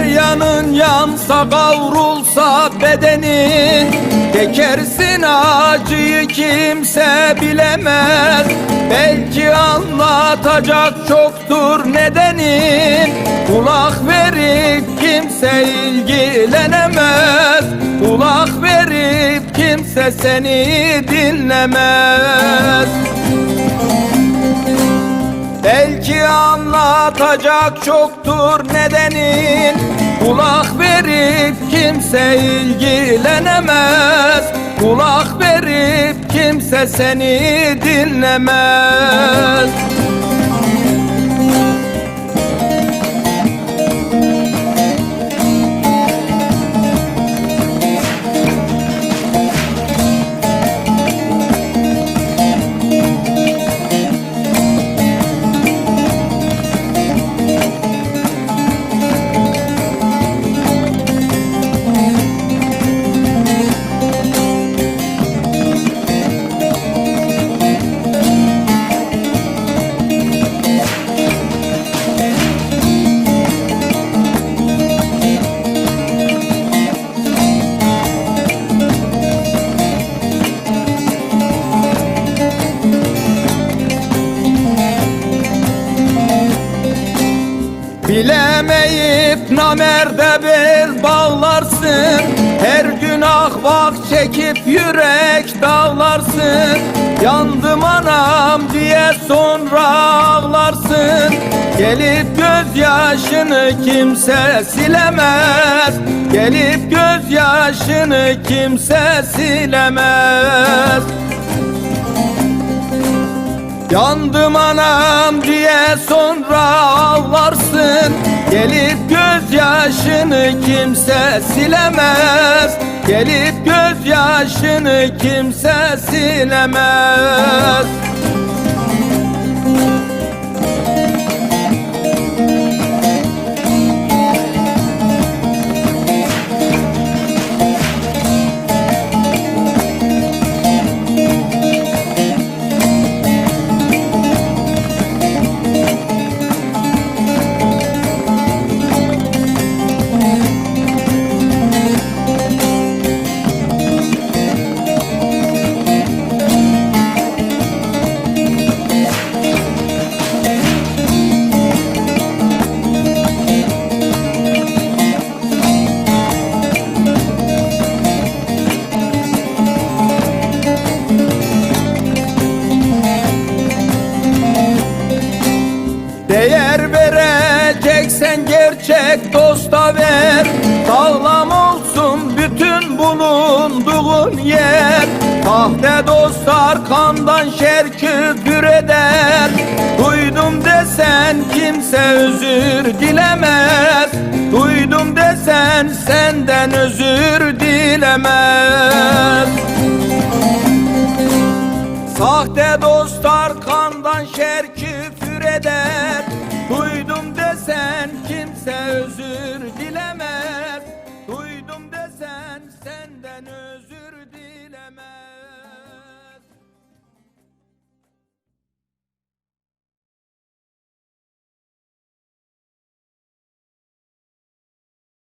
yanın yansa kavrulsa bedenin Çekersin acıyı kimse bilemez. Belki anlatacak çoktur nedenin Kulak verip kimse ilgilenemez. Kulak verip kimse seni dinlemez anlatacak çoktur nedenin. Kulak verip kimse ilgilenemez. Kulak verip kimse seni dinlemez Bilemeyip namerde bel bağlarsın. Her gün ah vak çekip yürek dağlarsın. Yandım anam diye sonra ağlarsın. Gelip gözyaşını kimse silemez. Gelip gözyaşını kimse silemez Yandım anam diye sonra ağlarsın. Gelip gözyaşını kimse silemez. Gelip gözyaşını kimse silemez gerçek dosta ver. Sağlam olsun bütün bulunduğun yer. Sahte dostlar kandan şer küfür Duydum desen kimse özür dilemez. Duydum desen senden özür dilemez. Sahte dostlar özür